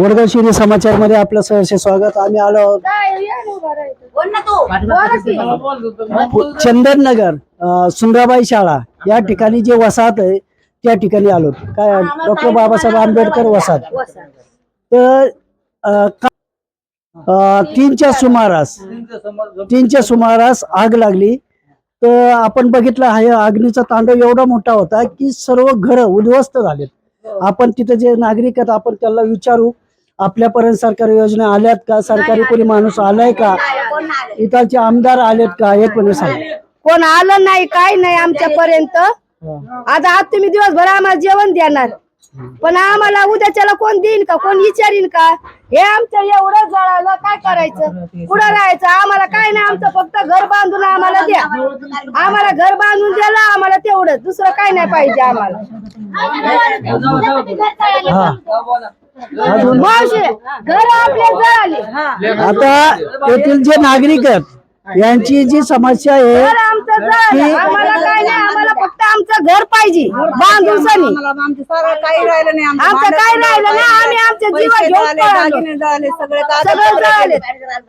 वडगाव शिरी समाचारमध्ये आपलं सहर्ष स्वागत. आम्ही आलो आहोत चंदननगर अं, सुंदराबाई शाळा या ठिकाणी जे वसाहत आहे त्या ठिकाणी आलो. काय डॉक्टर बाबासाहेब आंबेडकर वसाहत. तर तीनच्या सुमारास तीनच्या सुमारास आग लागली. तर आपण बघितलं आहे अग्नीचा तांडव एवढा मोठा होता की सर्व घर उद्ध्वस्त झालेत. आपण तिथे जे नागरिक आहेत आपण त्याला विचारू. आपल्यापर्यंत सरकारी योजना आल्यात का? सरकारी कोणी माणूस आलाय का? इथालचे आमदार आलेत का? एक म्हणजे सांग. कोण आलं नाही काय नाही आमच्यापर्यंत. आता आज तुम्ही दिवसभर आम्हाला जेवण देणार. पण आम्हाला उद्याच्याला कोण देईन का? कोण विचारीन का? हे आमचं एवढं जळालं काय करायचं? पुढं राहायचं? आम्हाला काय नाही आमचं फक्त घर बांधून आम्हाला द्या. आम्हाला घर बांधून द्याला आम्हाला तेवढं. दुसरं काय नाही पाहिजे आम्हाला. हा. मावशी घर आपले जळाले आता येथील जे नागरिक आहेत यांची जी समस्या घर आहे आमचं जळालं आम्हाला काय नाही आम्हाला फक्त आमचं घर पाहिजे बांधून सनी आमचं सारं काही राहिलं नाही आमचं आमचं काय राहिलं नाही आम्ही आमचे जीव पैसे घेऊन जळाले, पळालो. दागिने जळाले, सगळे सगळं जळाले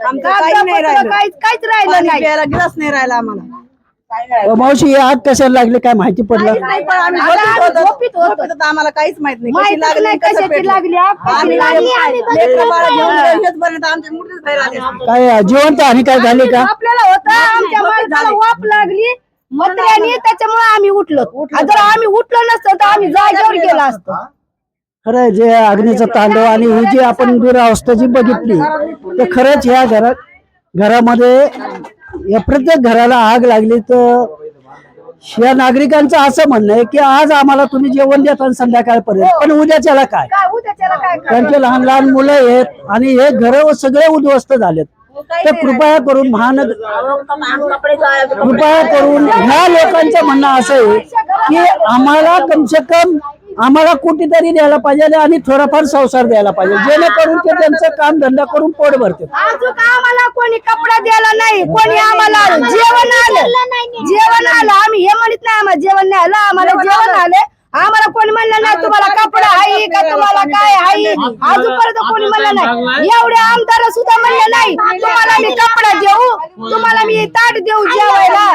आमचं काही नाही राहिलं. काहीच काहीच राहिलं पाणी नाही. प्यायला गिलास नाही राहिला आम्हाला. मावशी ही आग कशाला लागली? काय माहिती पडलं? नाही पण आम्ही आता झोपीत आम्ही होतो. झोपीत होतो. झोपीत होतो, आम्हाला काहीच माहीत नाही. माहिती कशी लागली नाही कसं कशाची पेटलं. लागली आग. कशी आम्ही लागली आम्ही लेकरं बाळं घेऊन हेचपर्यंत आमचे मुठीच बाहेर आले. काय जिवंत हानी काय झाली का? आपल्याला होता. आमच्या माणसाला वाप लागली. मत्र्याने त्याच्यामुळे आम्ही उठलो. जर आम्ही उठलो नसतो तर आम्ही जागेवर गेलो असतो. खरं जे अग्नीचं तांडव आणि ही जी आपण दुरावस्था जी बघितली तर खरंच या घरात घरामध्ये या प्रत्येक घराला आग लागली तर या नागरिकांचं असं म्हणणं आहे की आज आम्हाला तुम्ही जेवण देता संध्याकाळपर्यंत. पण उद्याच्याला काय? त्यांचे लहान लहान मुलं आहेत आणि हे घर सगळे उद्ध्वस्त झालेत. तर कृपया करून महानगर कृपया करून ह्या लोकांचं म्हणणं असं आहे की आम्हाला कमसे कम आम्हाला कुठेतरी द्यायला पाहिजे आणि थोडाफार संसार द्यायला पाहिजे. जेणेकरून ते त्यांचं काम धंदा करून पोट भरते आम्हाला द्यायला नाही. कोणी आम्हाला आलं जेवण आलं. जेवण आलं. आम्ही हे म्हणत नाही आम्हाला जेवण नाही आलं. आम्हाला जेवण आलं. आम्हाला कोणी म्हणलं नाही तुम्हाला कपडा आहे का तुम्हाला काय आहे अजूनपर्यंत कोणी म्हणलं नाही एवढे आमदार सुद्धा म्हणलं नाही तुम्हाला मी कपडा देऊ तुम्हाला मी ताट देऊ जेवायला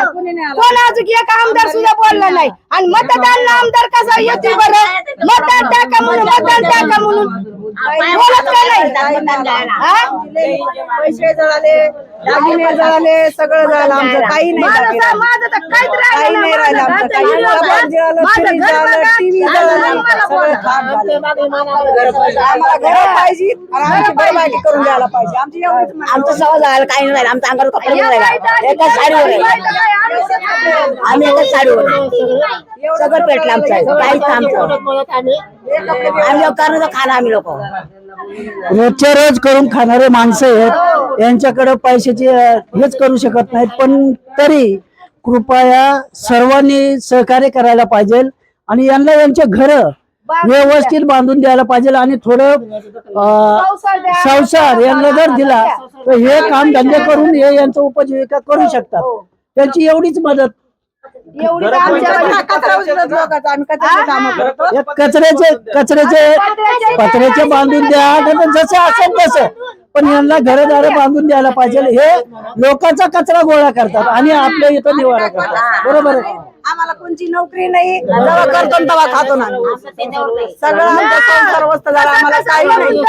कोण अजून एक आमदार सुद्धा बोलला नाही आणि मतदान आमदार कसा येते बरं मतदान टाका म्हणून मतदान टाका म्हणून बोलत का नाही हा? पैसे जळाले दागिने जळाले सगळं जळालं आमचं काही नाही काही नाही. राहिलं आमचं काही. जळालं टीव्ही. आम्हाला घर पाहिजे आणि आमची बरबादी करून द्यायला पाहिजे. आमची एवढीच म्हणणं. आमचं सवय झालं काही नाही आमचा अंगावर कपडे नाही राहिला. एकाच साडीवर आहे. आम्ही एकाच साडीवर आहे. सगळं पेटलं आमचं. काहीच आमचं आम्ही. लोक करणार खाणं आम्ही लोक. रोजच्या रोज करून खाणारे माणसं आहेत. यांच्याकडे पैशाचे अं, हेच करू शकत नाहीत. पण तरी कृपया सर्वांनी सहकार्य करायला पाहिजे. आणि यांना यांचे घर व्यवस्थित बांधून द्यायला पाहिजे आणि थोडं संसार यांना जर दिला तर हे काम धंदे करून हे यांचं उपजीविका करू शकतात. त्यांची एवढीच मदत. कचऱ्याची? हे कचऱ्याचे कचऱ्याचे बांधून द्या जसं असेल तसं. पण यांना घरदार बांधून द्यायला पाहिजे हे लोकांचा कचरा गोळा करतात आणि आपल्या इथं निवारा करतात. बरोबर आहे? आम्हाला कोणची नोकरी नाही. जेव्हा करतो तेव्हा खातो ना. सगळं आमचं संसार वस्त झाला. आम्हाला काही नाही.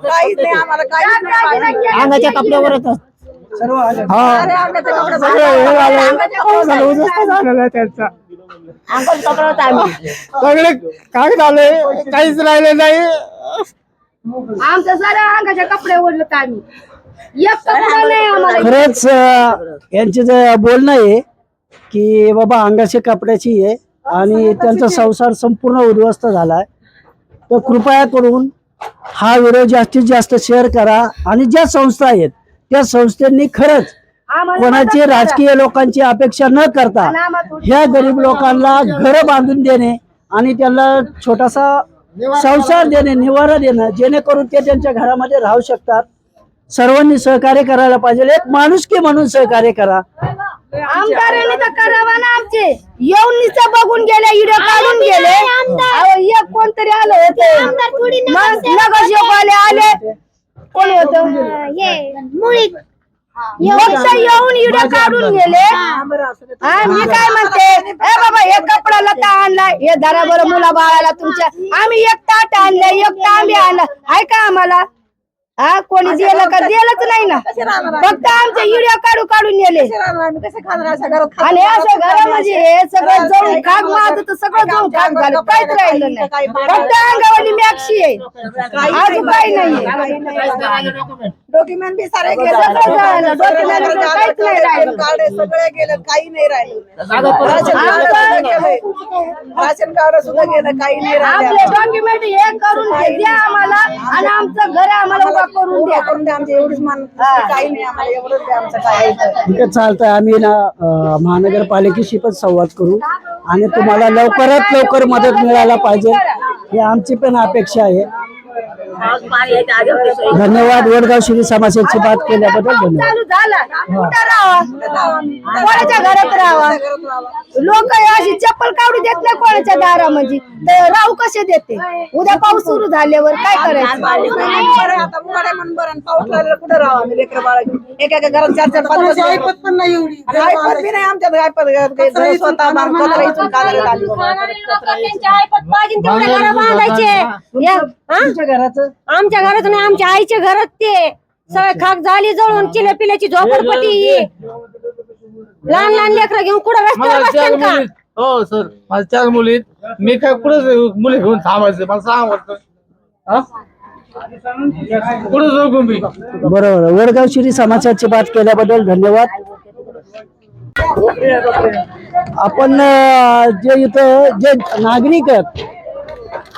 काहीच नाही. आम्हाला काहीच नाही. पाहिजे. अंगाच्या कपड्यावरच सर्व झालेलं त्यांचा. सगळे काय झालंय काहीच राहिले नाही. आमचं साऱ्या अंगाच्या कपडे ओढलं आम्ही. एक कपडा नाही आम्हाला. खरंच अं, यांचे जे बोलणं आहे की बाबा अंगाशी कपड्याची आहे आणि त्यांचा संसार संपूर्ण उद्ध्वस्त झालाय तर कृपया करून हा व्हिडिओ जास्तीत जास्त शेअर करा आणि ज्या संस्था आहेत त्या संस्थांनी खरंच आम्हाला कोणाची. राजकीय लोकांची अपेक्षा न करता ह्या गरीब लोकांना घर बांधून देणे आणि त्यांना छोटासा संसार देणे निवारा देणं जेणेकरून ते त्यांच्या घरामध्ये राहू शकतात. सर्वांनी सहकार्य करायला पाहिजे. एक माणुसकी म्हणून सहकार्य करा. आमदारांनी तर करावा ना आमचे. येऊन नुसतं बघून गेले इडे काढून गेले. अहो, एक कोणतं कोणतरी आलं होते. मग नगरसेवकवाले आले कोण होत? फक्त येऊन इडं काढून गेले. हा, मी काय म्हणते? ए बाबा हे कपडा लता आणला हे धरा बरं मुला बाळाला तुमच्या आम्ही एक ताट आणलं एक तांबे आणलं. हाय का आम्हाला. हा कोणी दिलं का दिलंच नाही ना. फक्त आमचे व्हिडिओ काढू काढून नेले? आणि असं घरामध्ये हे सगळं जळून खाक माझं तर सगळं जळून खाक झालं काहीच राहिलं नाही. फक्त अंगावली मॅक्सी आहे. अजून काही नाही डॉक्युमेंट बी सारे बी काहीच नाही राहिलं. कार्ड सगळे गेले. काही नाही राहिलं. राशन कार्ड सुद्धा गेलं. काही नाही आपले राहिलं डॉक्युमेंट हे करून द्या आम्हाला. आणि आमचं घर आम्हाला करून द्या. करून द्या आमचे एवढीच मान काही नाही आम्हाला एवढंच द्या आमचं काय आहे तर. ठीक आहे चालतंय. आम्ही ना अं, महानगरपालिकेशी पण संवाद करू आणि तुम्हाला लवकरात लवकर मदत मिळायला पाहिजे. ही आमची पण अपेक्षा आहे. धन्यवाद वडगाव श्री समाजाची बात केल्याबद्दल कोणाच्या घरात राहावा? लोक अशी चप्पल काढू देत नाही कोणाच्या दारामध्ये. तर राहू कसे देते? उद्या पाऊस सुरू झाल्यावर काय करायचं? कुठं राहावं एका एका घरात चार चार पाच पाच ऐपत पण नाही एवढी आमच्यात ऐपत काही घराचं आमच्या घरात नाही आमच्या आईच्या घरात ते. सगळे खाक झाली जळून चिल्या पिल्याची झोपडपट्टी. लहान लहान लेकरं घेऊन कुठं रस्त्यावर का? हो सर. माझ्या चार मुली आहेत. मी काय कुठं मुली घेऊन थांबायचं मला सांग वाटतं हा? कुठं जाऊ मी बरोबर वडगाव श्री समाजाची बात केल्याबद्दल धन्यवाद. आपण अं, जे इथं जे नागरिक आहेत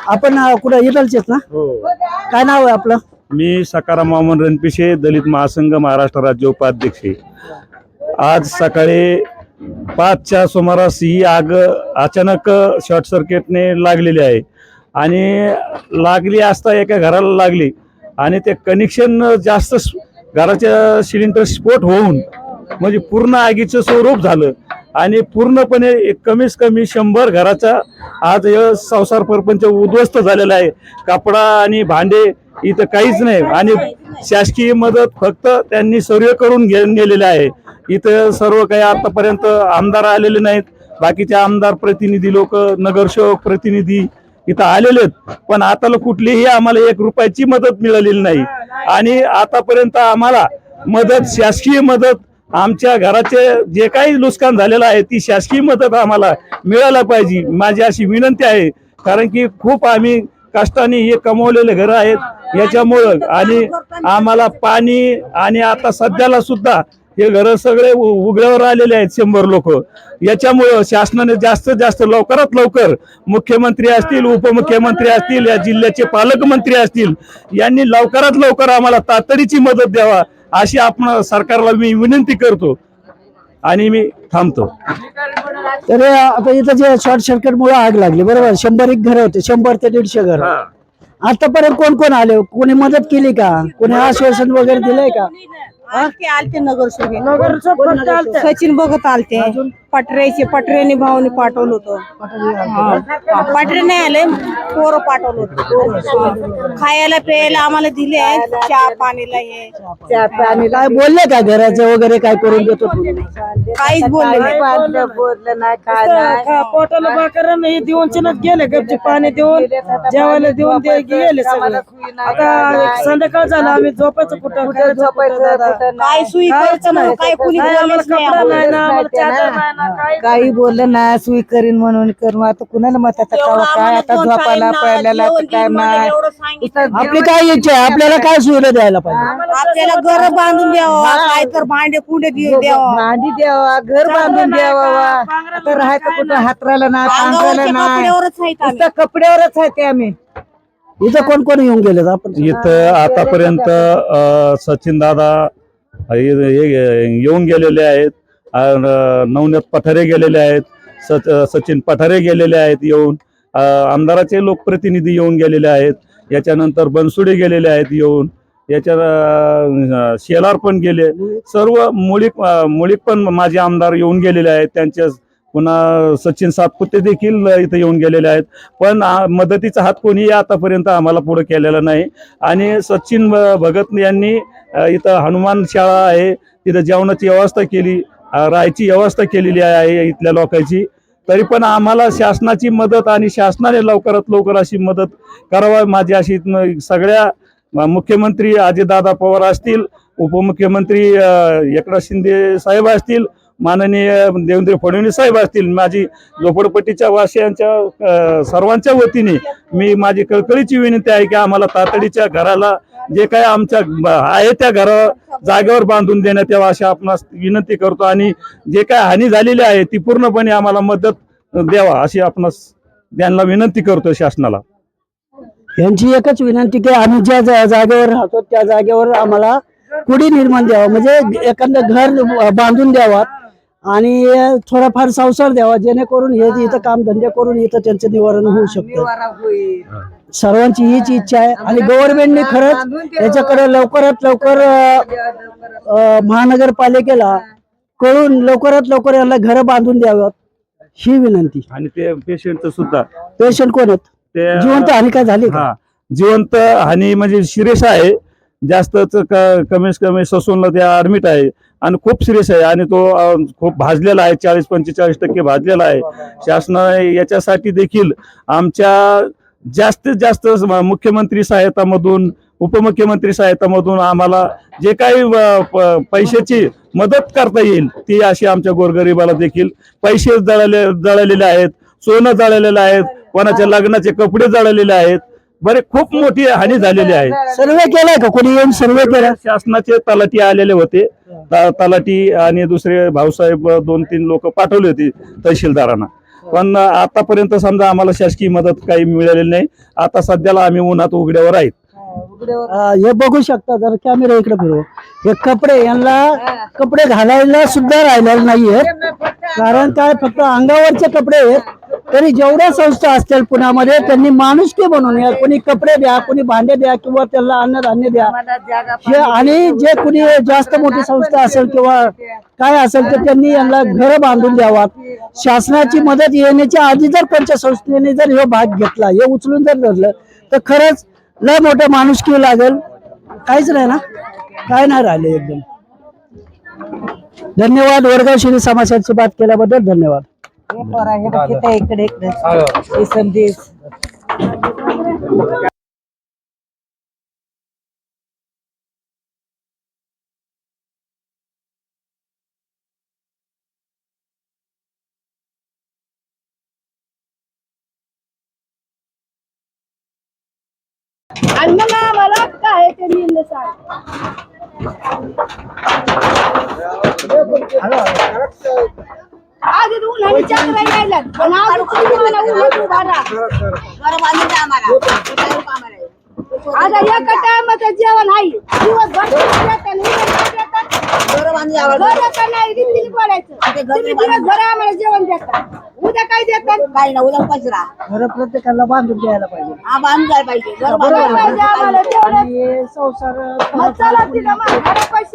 आपण अं, कुठं इथलचेच ना? काय नाव आहे आपलं? मी सकाराम वामन रणपिसे दलित महासंघ महाराष्ट्र राज्य उपाध्यक्ष आहे. आज सकाळी पाचच्या सुमारास ही आग अचानक शॉर्ट सर्किटने लागलेली आहे. आणि लागली असता एका घराला लागली आणि ते कनेक्शन जास्त स- घराच्या सिलेंडर स्फोट होऊन म्हणजे पूर्ण आगीचं स्वरूप झालं. आणि पूर्णपणे एक कमीत कमी शंभर घराचा आज संसार परपंच उद्ध्वस्त झालेला आहे. कपडा आणि भांडे इथं काहीच नाही. आणि शासकीय मदत फक्त त्यांनी सर्वे करून घे गेलेले आहे. इथं सर्व काही आतापर्यंत आमदार आलेले नाहीत. बाकीचे आमदार प्रतिनिधी लोक नगरसेवक प्रतिनिधी इथं आलेले आहेत. पण आताला कुठलीही आम्हाला एक रुपयाची मदत मिळालेली नाही. आणि आतापर्यंत आम्हाला मदत शासकीय मदत आमच्या घराचे जे काही नुकसान झालेलं आहे ती शासकीय मदत आम्हाला मिळायला पाहिजे. माझी अशी विनंती आहे कारण की खूप आम्ही कष्टाने हे कमवलेले घर आहेत. याच्यामुळं आणि आम्हाला पाणी आणि आता सध्याला सुद्धा हे घर सगळे उ- उघड्यावर आलेले आहेत शंभर लोक. याच्यामुळं शासनाने जास्तीत जास्त लवकरात लवकर मुख्यमंत्री असतील उपमुख्यमंत्री असतील या जिल्ह्याचे पालकमंत्री असतील यांनी लवकरात लवकर आम्हाला तातडीची मदत द्यावा. अशी आपण सरकारला मी विनंती करतो आणि मी थांबतो. तर आता इथं जे शॉर्ट सर्किट मुळे आग लागली बरोबर? शंभर एक घर होते शंभर ते दीडशे घर. आतापर्यंत कोण कोण आले? कोणी मदत केली का? कोणी आश्वासन वगैरे दिलंय का? आलते नगरसेवक. सचिन बघत आलते. पटऱ्याचे पटऱ्याने भाऊने पाठवलं होतं. हा. पटरे नाही आले पोरं पाठवलं होतं. खायला प्यायला आम्हाला दिले चहा पाणीला हे. काय बोलले का घराचं वगैरे काय करून देतो? काहीच बोलले नाही. बोललं नाही. काय नाही पोटाला भाकर नाही देऊन चिनत गेले गपचे पाणी देऊन जेवायला देऊन ते गेले सगळे. आता संध्याकाळ झालं आम्ही झोपायचं कुठं? करायचं कुठं दादा? काय सुई करायचं नाही. काय कुणी आम्हाला बोललेच नाही कपडा आम्हाला. नाही ना आम्हाला चादर नाही ना. काही बोललं ना सुई करीन म्हणून कर मग आता कुणाला मत आता काय? आम्हाला आता दोन झोपायला जेवण काय देईन म्हणलं, नाही एवढं सांगितलं. आपली काय इच्छा आहे? आपल्याला काय सुविधा द्यायला पाहिजे? आपल्याला घर बांधून द्यावं. काय तर भांडे कुंडे दे- द्यावं? भांडी द्यावा घर बांधून द्यावा. आता राहायचं कुठं? हातराला ना पांघराला अंगावरच्या नाही. कपड्यावरच आहेत आम्ही. नुसतं कपड्यावरच आहे ते आम्ही. इथं कोण कोण येऊन गेलेत आपण इथं आतापर्यंत सचिन दादा येऊन गेलेले आहेत. नवनीत पठारे गेलेले आहेत सच- सचिन पठारे गेलेले आहेत येऊन आमदाराचे लोकप्रतिनिधी येऊन गेलेले आहेत याच्यानंतर बनसुडे गेलेले आहेत येऊन याच्या शेलार पण गेले. सर्व मुळीक मुळीक पण माझे आमदार येऊन गेलेले आहेत त्यांच्या पुन्हा सचिन सातपुते देखील इथं येऊन गेलेले आहेत. पण मदतीचा हात कोणीही आतापर्यंत आम्हाला पुढे केलेला नाही. आणि सचिन भ- भगत यांनी इथं हनुमान शाळा आहे तिथं जेवणाची व्यवस्था केली. राहायची व्यवस्था केलेली आहे इथल्या लोकांची. तरी पण आम्हाला शासनाची मदत आणि शासनाने लवकरात लवकर अशी मदत करावा. माझी अशी सगळ्या मुख्यमंत्री अजितदादा पवार असतील उपमुख्यमंत्री एकनाथ शिंदे साहेब असतील माननीय देवेंद्र फडणवीस साहेब असतील माझी झोपडपट्टीच्या वासियांच्या सर्वांच्या वतीने मी माझी कळकळीची विनंती आहे की आम्हाला तातडीच्या घराला जे काय आमच्या आहे त्या घरा जागेवर बांधून देण्यात यावं अशी आपणास विनंती करतो आणि जे काय हानी झालेली आहे ती पूर्णपणे आम्हाला मदत द्यावा अशी आपणास त्यांना विनंती करतो शासनाला. यांची एकच विनंती की आम्ही ज्या जागेवर राहतो त्या जागेवर आम्हाला कुडी निर्माण द्यावा. म्हणजे एखादं घर बांधून द्यावा आणि थोडाफार संसार द्यावा जेणेकरून हे इथं कामधंदे करून इथं त्यांचं निवारण होऊ शकतं. सर्वांची हीच इच्छा आहे. आणि गव्हर्नमेंटने खरंच याच्याकडे लवकरात लवकर महानगरपालिकेला कळून लवकरात लवकर याला घर बांधून द्याव्यात ही विनंती. आणि ते पेशंटचं सुद्धा. पेशंट कोण आहेत? जिवंत हानी काय झाली? हा. जिवंत हानी म्हणजे सिरियस आहे. जास्तच क- कमीत कमी ससूनला ते ऍडमिट आहे. आणि खूप सिरियस आहे. आणि तो खूप भाजलेला आहे. चाळीस पंचेचाळीस टक्के भाजलेला आहे. शासनाने याच्यासाठी देखील आमच्या जास्तीत जास्त मुख्यमंत्री सहायतामधून उपमुख्यमंत्री सहायतामधून आम्हाला जे काही प- पैशाची मदत करता येईल ती अशी आमच्या गोरगरिबाला देखील पैसे जळले जळलेले आहेत. सोनं जळलेलं आहेत. कोणाच्या लग्नाचे कपडे जळलेले आहेत. बरे खूप मोठी हानी झालेली आहे. सर्वे केलाय का? कोणी येऊन सर्वे केला? शासनाचे तलाठी आलेले होते. त- तलाठी आणि दुसरे भाऊसाहेब दोन तीन लोक पाठवले होते तहसीलदारांना. पण आतापर्यंत समजा आम्हाला शासकीय मदत काही मिळालेली नाही. आता सध्याला आम्ही उन्हात उघड्यावर आहेत. हे बघू शकता जर कॅमेरा इकडे फिरव. हे कपडे यांना कपडे घालायला सुद्धा राहिलेले नाहीयेत. कारण काय फक्त अंगावरचे कपडे आहेत. तरी जेवढ्या संस्था असतील पुण्यामध्ये त्यांनी माणुसकी बनवून या. कोणी कपडे द्या कोणी भांडे द्या किंवा त्यांना अन्नधान्य द्या. हे आणि जे कुणी जास्त मोठी संस्था असेल किंवा काय असेल तर त्यांनी यांना घर बांधून द्यावात. शासनाची मदत येण्याच्या आधी जर कोणत्या संस्थेने जर हे भाग घेतला हे उचलून जर धरलं तर खरंच लय मोठं माणुसकी लागेल. काहीच नाही ना? काय नाही राहिले एकदम. धन्यवाद वडगाव शिरी समाजाची बात केल्याबद्दल धन्यवाद. इकडे इकडे हे संदेश आणि मग आम्हाला काय ते निर्णय सांग आधी उन्हाळी चक्र यायला पण आज तुम्हाला उन्हात उभा राहा. घर बांधून द्या आम्हाला काय काम आहे? आता एका टायमाचं जेवण आहे. दिवसभर देतात आणि देतात. नाही रीतीने बोलायचं. ते घर तुम्ही बांधून दिवसभर आम्हाला जेवण देतात उद्या काय देतात? काही ना उद्या उपाशी राहा. घर प्रत्येकाला बांधून द्यायला पाहिजे. हा पाहिजे. आम्हाला आणि संसार मग चला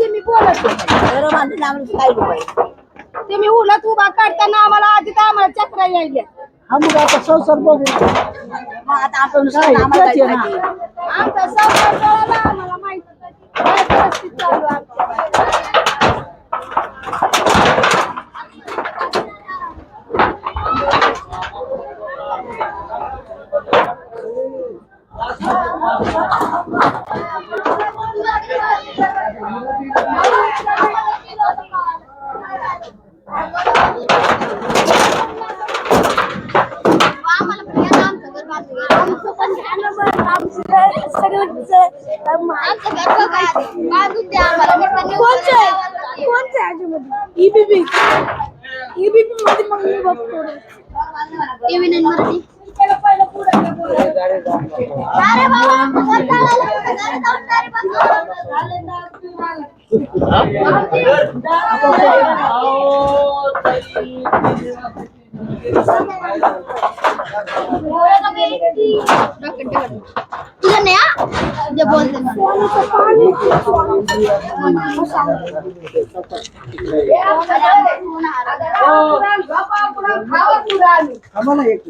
मी बोलत होते. आम्हाला काही तुम्ही उन्हात उभा काढताना आम्हाला आधी तर आम्हाला चक्र यायले हा मग आता संसार बघू मग आता आपण काय, आम्हाला तेच आहे जायला ना. पाहिजे. आमचा संसार जळाला आम्हाला माहिती काय परिस्थिती चालू आहे आमची. आमचं पण झालं बरं. आमचं सगळंच, अम, कोणचं आहे? कोणचं आहे याच्यामध्ये? EBP. EBP मध्ये मग मी बघतो रे. त्याला पहिलं पुढं ते बोलायचं. अरे बाबा, कोणता तुझ्या नाही हा. जे बोलते ना. आम्हाला एक